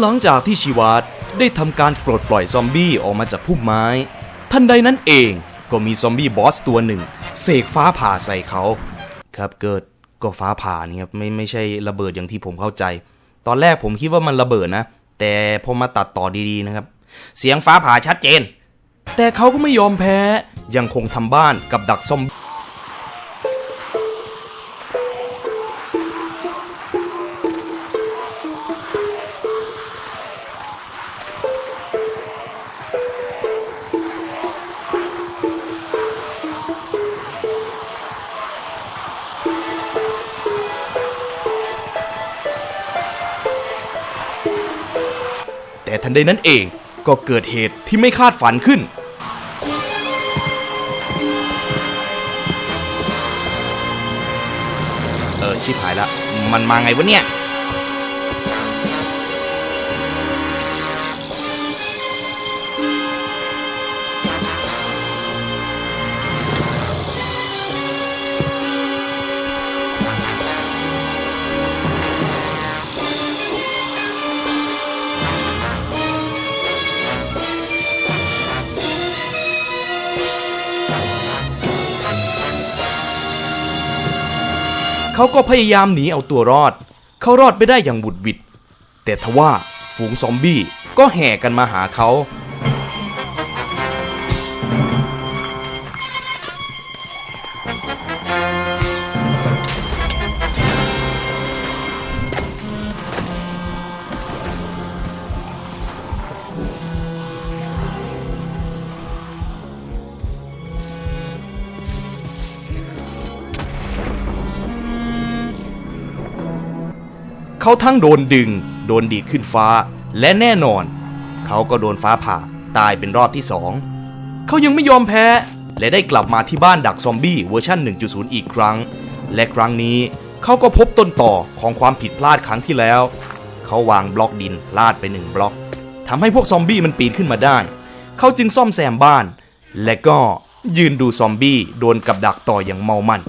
หลังจากที่ชีวาตได้ทำการปลดปล่อยซอมบี้ออกมาจากพุ่มไม้ ทันใดนั้นเองก็มีซอมบี้บอสตัวหนึ่งเสกฟ้าผ่าใส่เขา ครับเกิดก็ฟ้าผ่าเนี่ยครับไม่ไม่ใช่ระเบิดอย่างที่ผมเข้าใจ ตอนแรกผมคิดว่ามันระเบิดนะ แต่พอมาตัดต่อดีๆนะครับ เสียงฟ้าผ่าชัดเจน แต่เขาก็ไม่ยอมแพ้ยังคงทำบ้านกับดักซอมแนใดนั้นเอง ก็เกิดเหตุที่ไม่คาดฝันขึ้น เออชิบหายละ มันมาไงวะเนี่ย เขาก็พยายามหนีเอาตัวรอด เขารอดไปได้อย่างบุดหวิด แต่ทว่าฝูงซอมบี้ก็แห่กันมาหาเขา เขาทั้งโดนดึง โดนดีดขึ้นฟ้า และแน่นอน เขาก็โดนฟ้าผ่าตายเป็นรอบที่สองเขายังไม่ยอมแพ้ และได้กลับมาที่บ้านดักซอมบี้เวอร์ชัน1.0 อีกครั้ง และครั้งนี้เขาก็พบต้นต่อของความผิดพลาดครั้งที่แล้ว เขาวางบล็อกดินลาดไปหนึ่งบล็อกทำให้พวกซอมบี้มันปีนขึ้นมาได้ เขาจึงซ่อมแซมบ้าน และก็ยืนดูซอมบี้โดนกับดักต่ออย่างเมามัน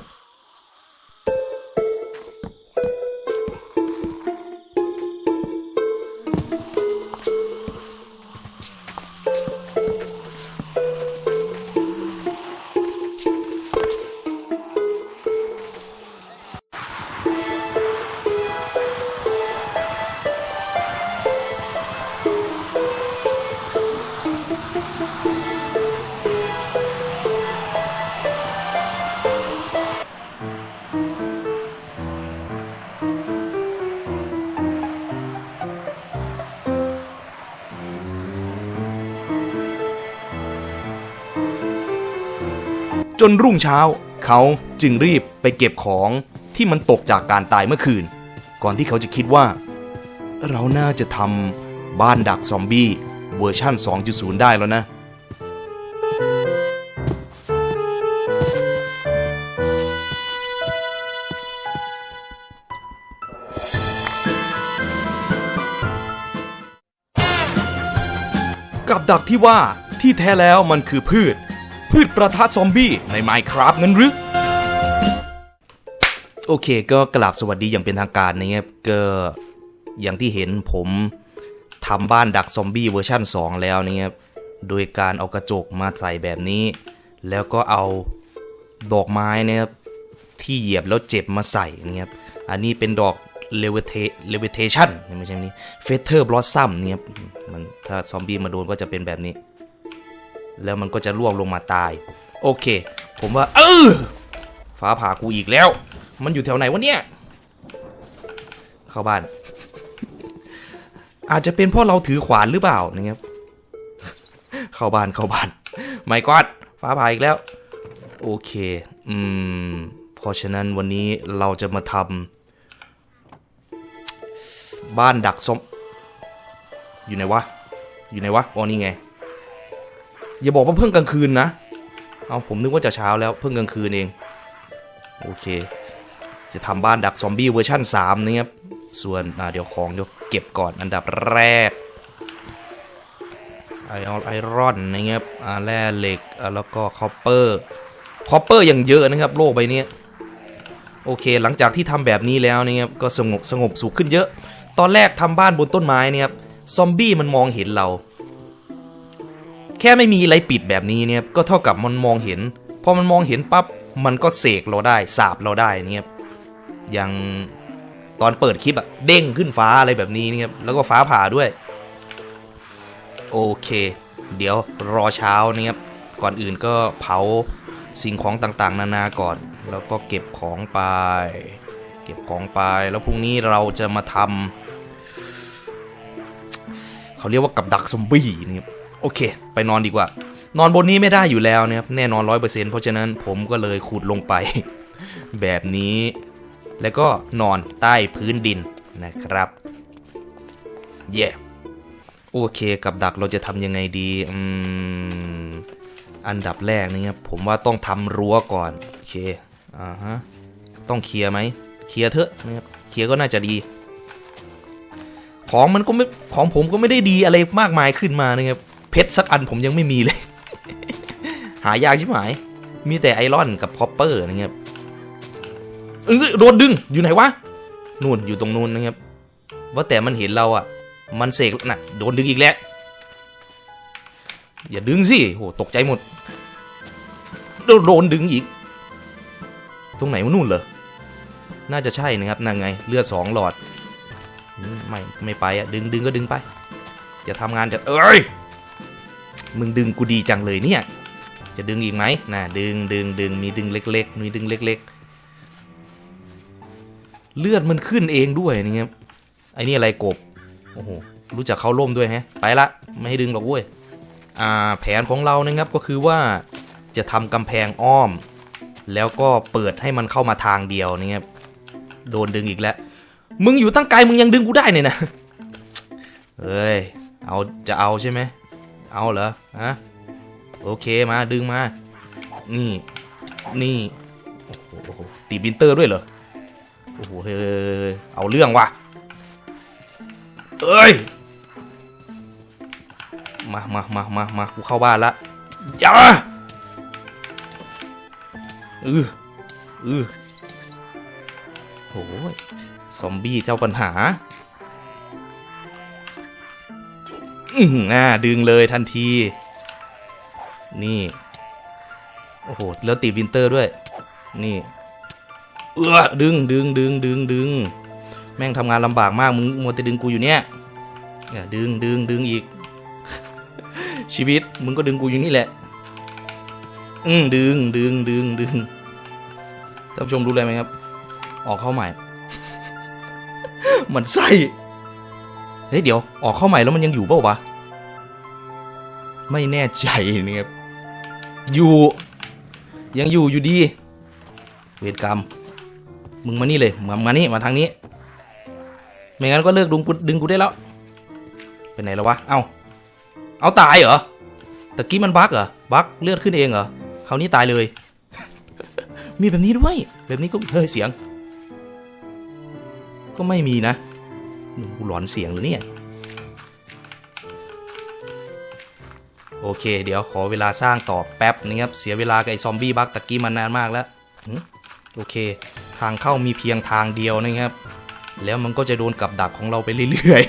จนรุ่งเช้า เขาจึงรีบไปเก็บของที่มันตกจากการตายเมื่อคืน ก่อนที่เขาจะคิดว่า เราน่าจะทำบ้านดักซอมบี้เวอร์ชั่น 2.0 ได้แล้วนะกับดักที่ว่าที่แท้แล้วมันคือพืช พืชประทะซอมบี้ใน Minecraft นั้นหรือโอเคก็กราบสวัสดีอย่างเป็นทางการนะครับก็อย่างที่เห็นผมทำบ้านดักซอมบี้เวอร์ชั่น 2 แล้วนะครับโดยการเอากระจกมาใส่แบบนี้ แล้วก็เอาดอกไม้นะครับที่เหยียบแล้วเจ็บมาใส่นะครับอันนี้เป็นดอกเลเวเทเลเวเทชันไม่ใช่นี้เฟเธอร์บลอสซัมเนี่ยครับมันถ้าซอมบี้มาโดนก็จะเป็นแบบนี้ แล้วมันก็จะล่วงลงมาตาย โอเค ผมว่า เออฟ้าผ่ากูอีกแล้ว มันอยู่แถวไหนวะเนี่ย เข้าบ้าน อาจจะเป็นเพราะเราถือขวานหรือเปล่านะครับ เข้าบ้านเข้าบ้านไม่กอดฟ้าผ่าอีกแล้ว โอเคอืมเพราะฉะนั้นวันนี้เราจะมาทำบ้านดักซอมอยู่ไหนวะ อยู่ไหนวะอ๋อนี่ไง อย่าบอกว่าเพิ่งกลางคืนนะ เอาผมนึกว่าจะเช้าแล้วเพิ่งกลางคืนเอง โอเค จะทำบ้านดักซอมบี้เวอร์ชั่น3นะครับ ส่วนเดี๋ยวของเดี๋ยวเก็บก่อนอันดับแรกไอออนไอรอนนะครับแร่เหล็กแล้วก็คอปเปอร์คอปเปอร์อย่างเยอะนะครับ โลกใบนี้โอเค หลังจากที่ทำแบบนี้แล้วนะครับก็สงบสงบสุขขึ้นเยอะ ตอนแรกทำบ้านบนต้นไม้นี่ครับซอมบี้มันมองเห็นเรา แค่ไม่มีอะไรปิดแบบนี้เนี่ยก็เท่ากับมันมองเห็น พอมันมองเห็นปั๊บมันก็เสกเราได้สาบเราได้เนี่ยอย่างตอนเปิดคลิปอะเด้งขึ้นฟ้าอะไรแบบนี้เนี่ยแล้วก็ฟ้าผ่าด้วย โอเค เดี๋ยวรอเช้าเนี่ยก่อนอื่นก็เผาสิ่งของต่างๆ นานาก่อน แล้วก็เก็บของไป เก็บของไปแล้วพรุ่งนี้เราจะมาทำเขาเรียกว่ากับดักซอมบี้นี่ โอเค ไปนอนดีกว่า นอนบนนี้ไม่ได้อยู่แล้วนะครับแน่นอนร้อยเปอร์เซ็นต์เพราะฉะนั้นผมก็เลยขุดลงไป แบบนี้ แล้วก็นอนใต้พื้นดินนะครับเย่โอเคกับดักเราจะทำยังไงดีอืมอันดับแรกนะครับผมว่าต้องทำรั้วก่อนโอเคอ่าฮะต้องเคลียร์ไหมเคลียร์เถอะนะครับเคลียร์ก็น่าจะดี ของมันก็ไม่ของผมก็ไม่ได้ดีอะไรมากมายขึ้นมานะครับ เพชรสักอันผมยังไม่มีเลย หายากชิบหาย มีแต่ไอรอนกับคอปเปอร์นะครับเออโดนดึงอยู่ไหนวะนู่นอยู่ตรงนู้นนะครับ ว่าแต่มันเห็นเราอะ มันเสกน่ะโดนดึงอีกแล้วอย่าดึงสิโหตกใจหมดโดนโดนดึงอีก ตรงไหนวะนู่นเหรอน่าจะใช่นะครับนั่นไง เลือดสองหลอด ไม่ ไม่ไปอะ ดึงดึงก็ดึงไป จะทำงานจะเอ้ย มึงดึงกูดีจังเลยเนี่ย จะดึงอีกไหมนะดึงดึงดึงมีดึงเล็ก ๆ มีดึงเล็ก ๆ เลือดมันขึ้นเองด้วยนี่ครับไอ้นี่อะไรกบโอ้โหรู้จักเข้าร่มด้วยฮะไปละไม่ให้ดึงหรอกเว้ยอ่าแผนของเรานะครับก็คือว่าจะทำกำแพงอ้อม แล้วก็เปิดให้มันเข้ามาทางเดียวนี่ครับโดนดึงอีกแล้ว มึงอยู่ตั้งไกลมึงยังดึงกูได้เนี่ยนะเอ้ยเอาจะเอาใช่ไหม เอาเหรอฮะโอเคมาดึงมา นี่ นี่โอ้โหตีบินเตอร์ด้วยเหรอโอ้โหเฮ้ยเอาเรื่องว่ะเอ้ยมามามามามากูเข้าบ้านละอย่าอืออือโอ้ยซอมบี้เจ้าปัญหา อือหืออ่าดึงเลยทันที นี่ โอ้โห แล้วตีวินเตอร์ด้วย นี่ เออดึงดึงดึงดึงดึง แม่งทำงานลำบากมาก มึงมัวแต่ดึงกูอยู่เนี่ยเนี่ยดึงดึงดึงอีก ชีวิต มึงก็ดึงกูอยู่นี่แหละ อืมดึงดึงดึงดึงท่านผู้ชมรู้เลยไหมครับ ออกเข้าใหม่ มันไส้ เฮ้ยเดี๋ยวออกเข้าใหม่แล้วมันยังอยู่เปล่าวะ ไม่แน่ใจนี่ครับ อยู่ ยังอยู่อยู่ดี เวรกรรม มึงมานี่เลยมามานี่มาทางนี้ ไม่งั้นก็เลิกดึงกูดึงกูได้แล้วไปไหนแล้ววะ เอาเอาตายเหรอ ตะกี้มันบั๊กเหรอ บั๊กเลือดขึ้นเองเหรอคราวนี้ตายเลย มีแบบนี้ด้วย แบบนี้ก็เฮ้ยเสียง ก็ไม่มีนะ กูหลอนเสียงหรือเนี่ย โอเค เดี๋ยวขอเวลาสร้างต่อแป๊บนึงครับ เสียเวลากับไอ้ซอมบี้บักตะกี้มานานมากแล้วโอเค ทางเข้ามีเพียงทางเดียวนะครับ แล้วมันก็จะโดนกับดักของเราไปเรื่อย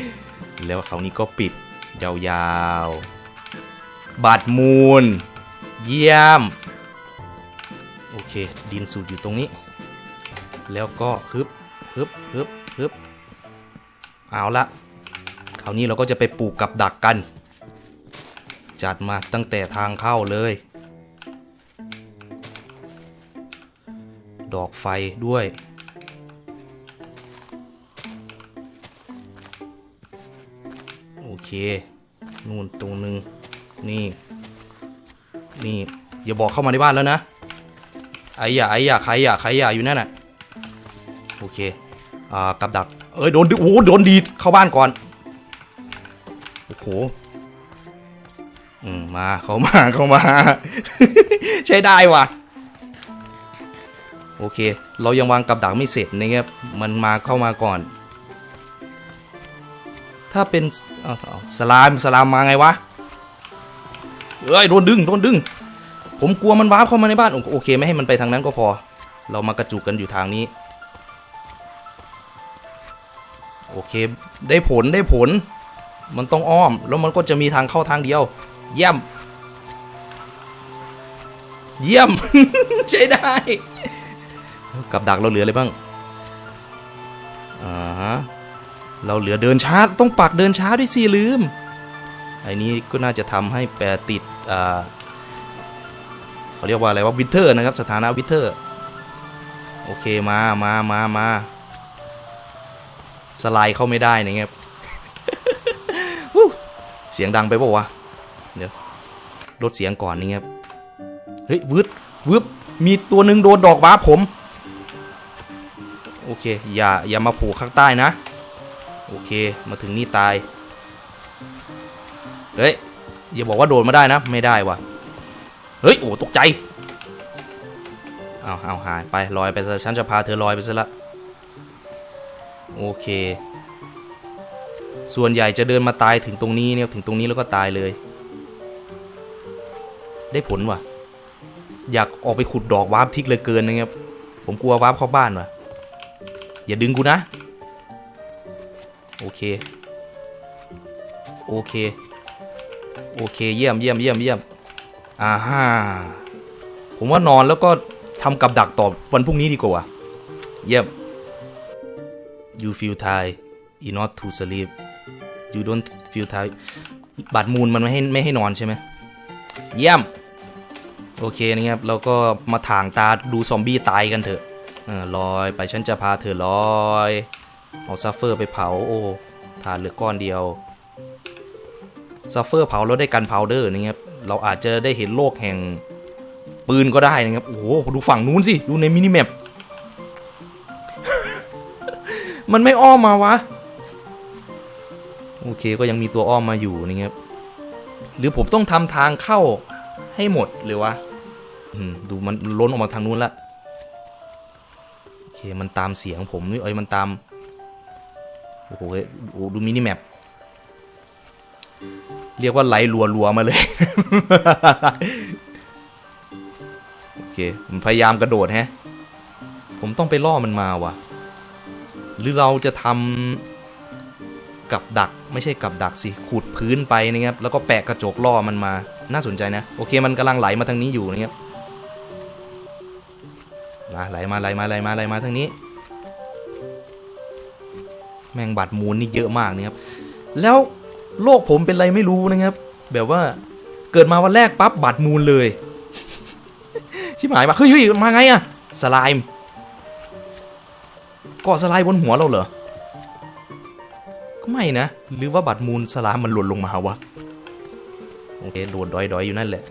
ๆ แล้วครานี้ก็ปิดยาวๆบัตรมูล เยี่ยม โอเค ดินสูตรอยู่ตรงนี้ แล้วก็ฮึบฮึบฮึบฮึบ เอาละคราวนี้เราก็จะไปปลูกกับดักกัน จัดมาตั้งแต่ทางเข้าเลย ดอกไฟด้วย โอเค นู่นตรงนึง นี่ นี่ อย่าบอกเข้ามาในบ้านแล้วนะ ไอ้ย่าไอ้ย่าใครย่าใครย่าอยู่นั่นน่ะ โอเค อ่า กับดัก เอ้ยโดนดึโอ้โหโดนดีดเข้าบ้านก่อนโอ้โหอืมมาเขามาเขามา ใช้ได้ว่ะ โอเค เรายังวางกับดักไม่เสร็จนะครับมันมาเข้ามาก่อน ถ้าเป็นสลามสลามมาไงวะเอ้ยโดนดึงโดนดึง ผมกลัวมันวาร์ปเข้ามาในบ้านโอเคไม่ให้มันไปทางนั้นก็พอ เรามากระจุกกันอยู่ทางนี้ โอเค ได้ผลได้ผล มันต้องอ้อม แล้วมันก็จะมีทางเข้าทางเดียว เยี่ยม เยี่ยม ใช้ได้ กับดักเราเหลืออะไรบ้างอ่าเราเหลือเดินช้า ต้องปักเดินช้าด้วยสิลืมไอ้นี้ก็น่าจะทำให้แปรติดอ่าเขาเรียกว่าอะไรว่าวิเทอร์นะครับ สถานะวิเทอร์ โอเคมามามามา สไลด์เข้าไม่ได้นะครับฮู้เสียงดังไปเปล่าวะ เดี๋ยวลดเสียงก่อนนี่ครับ เฮ้ยวืดวืบมีตัวหนึ่งโดนดอกว้าผม โอเค อย่า อย่ามาผูกข้างใต้นะ โอเค มาถึงนี่ตาย เฮ้ย อย่าบอกว่าโดนมาได้นะ ไม่ได้วะเฮ้ย โอ้ ตกใจ เอาเอาหายไป ลอยไปซะ ฉันจะพาเธอลอยไปซะละ โอเค ส่วนใหญ่จะเดินมาตายถึงตรงนี้เนี่ยถึงตรงนี้แล้วก็ตายเลย ได้ผลว่ะ อยากออกไปขุดดอกวาร์ปทิกเลยเกินนะครับ ผมกลัววาร์ปเข้าบ้านว่ะ อย่าดึงกูนะ โอเค โอเค โอเค เยี่ยมเยี่ยมเยี่ยมเยี่ยมอ่าฮ่าผมว่านอนแล้วก็ทำกับดักต่อวันพรุ่งนี้ดีกว่า เยี่ยม you feel tired you not to sleep you don't feel tired บัตรมูลมันไม่ให้ไม่ให้นอนใช่ไหมเยี่ยม โอเคนะครับเราก็มาถ่างตาดูซอมบี้ตายกันเถอะลอยไปฉันจะพาเธอลอย เอาซัฟเฟอร์ไปเผาโอ้ถ่านเหลือก้อนเดียวซัฟเฟอร์เผาแล้วได้กันพาวเดอร์นะครับเราอาจจะได้เห็นโลกแห่งปืนก็ได้นะครับ โอ้โห ดูฝั่งนู้นสิ ดูในมินิแมป มันไม่อ้อมมาวะ โอเคก็ยังมีตัวอ้อมมาอยู่นะครับหรือผมต้องทำทางเข้าให้หมดเลยวะดูมันล้นออกมาทางนู้นละโอเคมันตามเสียงผมนี่เอ้ยมันตามโอ้โหดูมินิแมปเรียกว่าไหลรัวๆมาเลย โอเคผมพยายามกระโดดแฮะ ผมต้องไปล่อมันมาว่ะ หรือเราจะทำกับดักไม่ใช่กับดักสิขูดพื้นไปนะครับแล้วก็แปะกระจกล่อมันมาน่าสนใจนะโอเคมันกำลังไหลมาทางนี้อยู่นะครับมาไหลมาไหลมาไหลมาไหลมาทางนี้ แมงบัดมูลนี่เยอะมากนะครับแล้วโลกผมเป็นไรไม่รู้นะครับ แบบว่าเกิดมาวันแรกปั๊บบัดมูลเลย ชิบหายมาเฮ้ยมาไงอะสไลม์ เกาะสไลม์บนหัวเราเหรอ ก็ไม่นะ หรือว่าบัตรมูลสลามมันหล่นลงมาวะ โอเค โดดดอยๆอยู่นั่นแหละ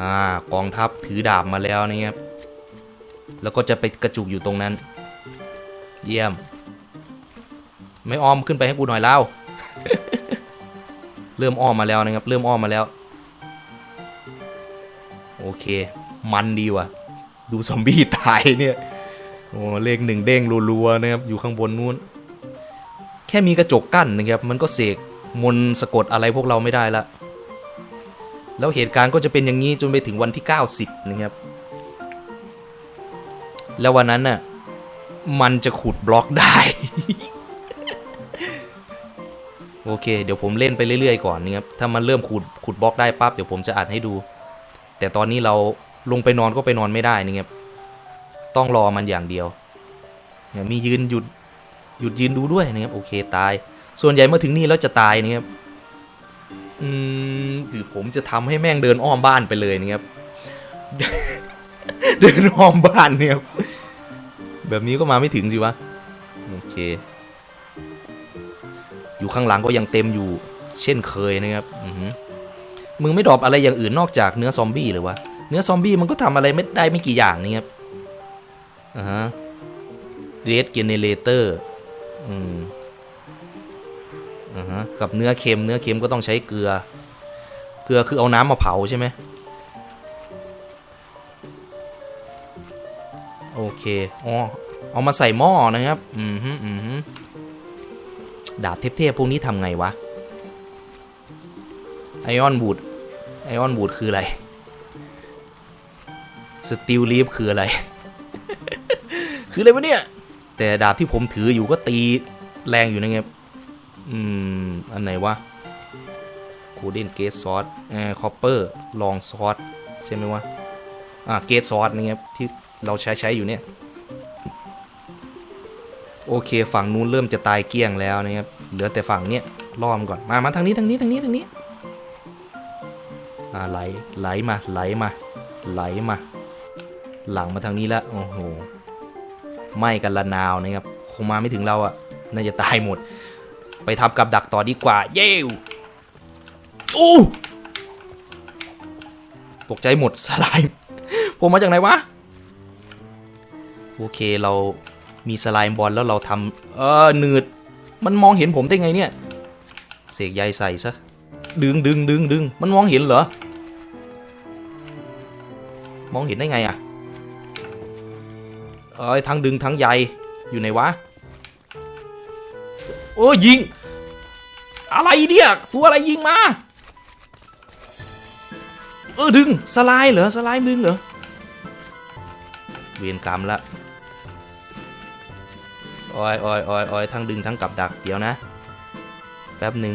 อ่ากองทัพถือดาบมาแล้วนะครับ แล้วก็จะไปกระจุกอยู่ตรงนั้น เยี่ยม ไม่อ้อมขึ้นไปให้กูหน่อยเล่าเริ่มอ้อมมาแล้วนะครับ เริ่มอ้อมมาแล้ว โอเค มันดีว่ะ ดูซอมบี้ตายเนี่ย โอ้เลขหนึ่งเด้งรัวๆนะครับอยู่ข้างบนนู้น แค่มีกระจกกั้นนะครับ มันก็เสกมนสะกดอะไรพวกเราไม่ได้ละ แล้วเหตุการณ์ก็จะเป็นอย่างนี้จนไปถึงวันที่ 90 นะครับ แล้ววันนั้นน่ะมันจะขุดบล็อกได้ โอเค เดี๋ยวผมเล่นไปเรื่อยๆก่อนนะครับ ถ้ามันเริ่มขุดขุดบล็อกได้ปั๊บเดี๋ยวผมจะอัดให้ดู แต่ตอนนี้เราลงไปนอนก็ไปนอนไม่ได้นะครับ ต้องรอมันอย่างเดียวเนี่ยมียืนหยุดหยุดยืนดูด้วยนะครับโอเคตาย ส่วนใหญ่เมื่อถึงนี่แล้วจะตายนะครับอืมหรือผมจะทำให้แม่งเดินอ้อมบ้านไปเลยนะครับเดินอ้อมบ้านเนี่ยครับแบบนี้ก็มาไม่ถึงสิวะโอเค อยู่ข้างหลังก็ยังเต็มอยู่ เช่นเคยนะครับอือมึงไม่ดรอปอะไรอย่างอื่นนอกจากเนื้อซอมบี้เลยวะเนื้อซอมบี้มันก็ทำอะไรไม่ได้ไม่กี่อย่างนี่ครับ อ่าฮะเรดเจเนเรเตอร์อืมอ่าฮะกับเนื้อเค็มเนื้อเค็มก็ต้องใช้เกลือ เกลือคือเอาน้ำมาเผาใช่ไหมโอเคอ๋อเอามาใส่หม้อนะครับ อืมฮึอืมฮึดาบเทพๆพวกนี้ทำไงวะ ไอออนบูดไอออนบูดคืออะไร สติลลีฟคืออะไร คืออะไรวะเนี่ย แต่ดาบที่ผมถืออยู่ก็ตีแรงอยู่นะครับอืม อันไหนวะโ o เดนเกสซอสเอ่อคอปเปอร์ลองซอสใช่ไหมวะ อ่า เกสซอสนี่ครับที่เราใช้ใช้อยู่เนี่ย โอเค ฝั่งนู้นเริ่มจะตายเกลี้ยงแล้วนะครับ เหลือแต่ฝั่งเนี้ยล้อมก่อน มา มาทางนี้ทางนี้ทางนี้ทางนี้ อ่าไหลไหลมาไหลมาไหลมา หลังมาทางนี้แล้วโอ้โห ไหม้กันละนาวนะครับคงมาไม่ถึงเราอะน่าจะตายหมด ไปทำกับดักต่อดีกว่า เย้วอู้ตกใจหมดสไลม์ผมมาจากไหนวะ โอเคเรามีสไลม์บอลแล้วเราทำเออหนืด มันมองเห็นผมได้ไงเนี่ย เสกใยใส่ซะ ดึงดึงดึงดึงมันมองเห็นเหรอ มองเห็นได้ไงอะ เอ้ยทั้งดึงทั้งใยอยู่ไหนวะ โอ้ยยิง อะไรเนี่ยตัวอะไรยิงมา เออดึงสไลด์เหรอสไลด์ดึงเหรอ เวียนกรรมละโอ้ยโอ้ยโอ้ยโอ้ยทั้งดึงทั้งกับดักเดี๋ยวนะ แป๊บหนึ่ง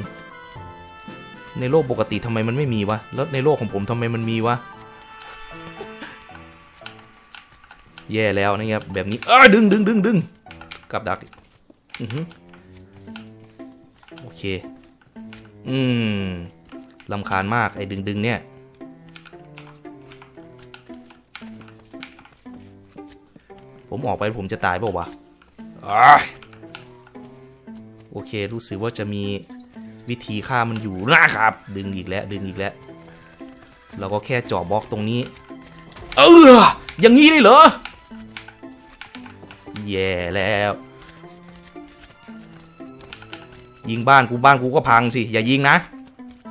ในโลกปกติทำไมมันไม่มีวะ แล้วในโลกของผมทำไมมันมีวะ แย่แล้วนะครับแบบนี้เออดึงดึงดึงดึงกับดักอือหือโอเค อืมลำคาญมากไอ้ดึงดึงเนี่ยผมออกไปผมจะตายเปล่าวะอโอเค รู้สึกว่าจะมีวิธีฆ่ามันอยู่นะครับ ดึงอีกแล้ว ดึงอีกแล้ว เราก็แค่จ่อบล็อกตรงนี้ เออ อย่างนี้เลยเหรอ แย่แล้ว ยิงบ้านกูบ้านกูก็พังสิอย่ายิงนะ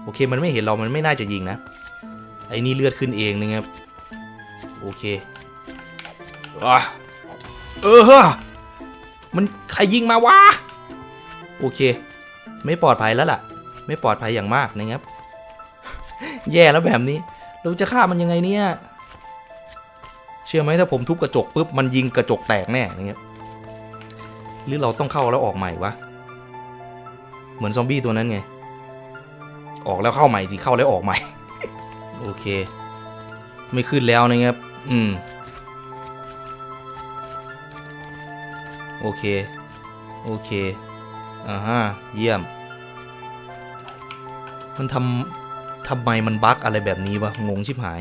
โอเคมันไม่เห็นเรามันไม่น่าจะยิงนะไอ้นี่เลือดขึ้นเองนะครับโอเคอะเออมันใครยิงมาวะโอเค ไม่ปลอดภัยแล้วล่ะ ไม่ปลอดภัยอย่างมากนะครับ แย่แล้วแบบนี้เราจะฆ่ามันยังไงเนี่ยเชื่อไหมถ้าผมทุบกระจกปุ๊บมันยิงกระจกแตกแน่อย่างเงี้ย หรือเราต้องเข้าแล้วออกใหม่วะ เหมือนซอมบี้ตัวนั้นไง ออกแล้วเข้าใหม่สิเข้าแล้วออกใหม่ โอเค ไม่ขึ้นแล้วนะครับ อืม โอเค โอเค อ่าฮะ เยี่ยม มันทำทำไมมันบั๊กอะไรแบบนี้วะ งงชิบหาย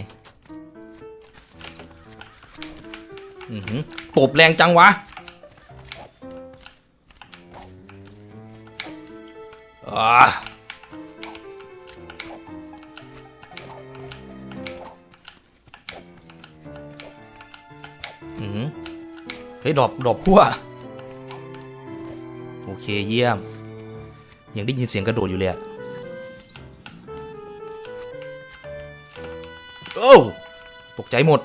อือหือตบแรงจังวะ เฮ้ยดอกดอกพั่วโอเคเยี่ยม ยังได้ยินเสียงกระโดดอยู่เลยอะโอ้ตกใจหมด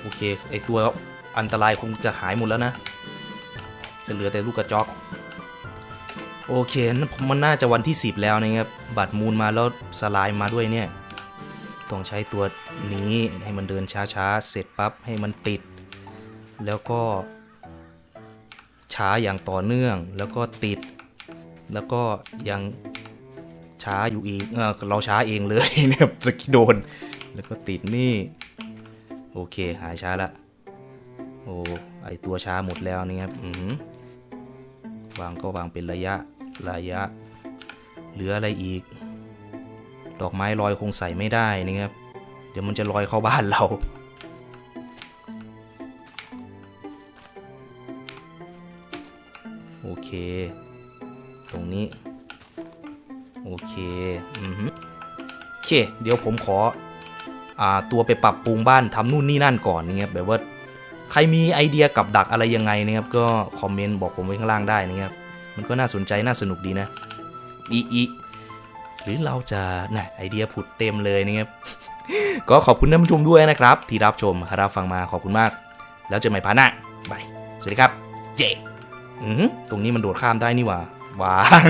โอเค ไอตัว อันตรายคงจะหายหมดแล้วนะ จะเหลือแต่ลูกกระจอก โอเคนั่นมันน่าจะวันที่ 10 แล้วนะครับ บัตรมูลมาแล้วสลายมาด้วยเนี่ย ต้องใช้ตัวนี้ให้มันเดินช้าๆ เสร็จปั๊บให้มันติด แล้วก็ ช้าอย่างต่อเนื่อง แล้วก็ติด แล้วก็ยังช้าอยู่อีกเออเราช้าเองเลยเนี่ยตะกี้โดน แล้วก็ติดนี่ โอเค หายช้าละ โอ้ไอตัวช้าหมดแล้วนี่ครับอืวางก็วางเป็นระยะระยะ เหลืออะไรอีก ดอกไม้ลอยคงใส่ไม่ได้นะครับ เดี๋ยวมันจะลอยเข้าบ้านเรา โอเค ตรงนี้ โอเค อือหือโอเค เดี๋ยวผมขอ อ่า ตัวไปปรับปรุงบ้านทำนู่นนี่นั่นก่อนนะครับแบบว่า ใครมีไอเดียกับดักอะไรยังไงนะครับก็คอมเมนต์บอกผมไว้ข้างล่างได้นะครับ มันก็น่าสนใจน่าสนุกดีนะอีอีหรือเราจะน่ะไอเดียผุดเต็มเลยนะครับ ก็ขอบคุณท่านผู้ชมด้วยนะครับ ที่รับชมรับฟังมาขอบคุณมาก แล้วเจอกันใหม่พาร์ทหน้าบายสวัสดีครับ เจอือหือตรงนี้มันโดดข้ามได้นี่หว่าวาง